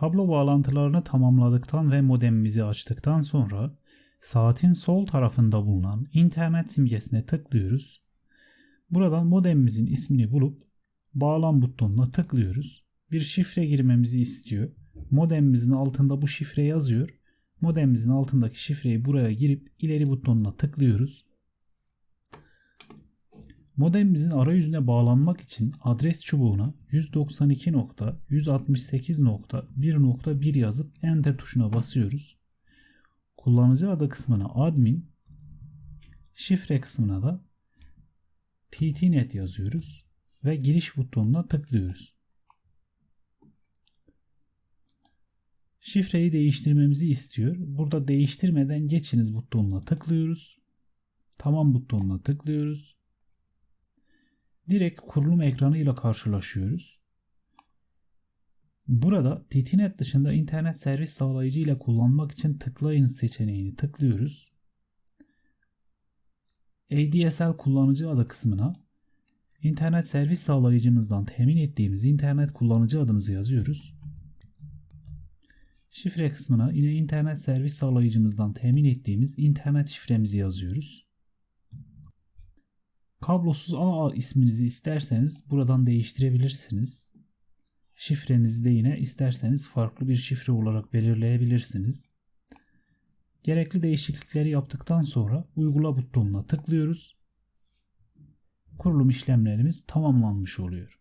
Kablo bağlantılarını tamamladıktan ve modemimizi açtıktan sonra saatin sol tarafında bulunan internet simgesine tıklıyoruz. Buradan modemimizin ismini bulup bağlan butonuna tıklıyoruz. Bir şifre girmemizi istiyor. Modemimizin altında bu şifre yazıyor. Modemimizin altındaki şifreyi buraya girip ileri butonuna tıklıyoruz. Modemimizin arayüzüne bağlanmak için adres çubuğuna 192.168.1.1 yazıp enter tuşuna basıyoruz. Kullanıcı adı kısmına admin, şifre kısmına da ttnet yazıyoruz ve giriş butonuna tıklıyoruz. Şifreyi değiştirmemizi istiyor. Burada değiştirmeden geçiniz butonuna tıklıyoruz. Tamam butonuna tıklıyoruz. Direkt kurulum ekranı ile karşılaşıyoruz. Burada TTNet dışında internet servis sağlayıcı ile kullanmak için tıklayın seçeneğini tıklıyoruz. ADSL kullanıcı adı kısmına internet servis sağlayıcımızdan temin ettiğimiz internet kullanıcı adımızı yazıyoruz. Şifre kısmına yine internet servis sağlayıcımızdan temin ettiğimiz internet şifremizi yazıyoruz. Kablosuz AA isminizi isterseniz buradan değiştirebilirsiniz. Şifrenizi de yine isterseniz farklı bir şifre olarak belirleyebilirsiniz. Gerekli değişiklikleri yaptıktan sonra uygula butonuna tıklıyoruz. Kurulum işlemlerimiz tamamlanmış oluyor.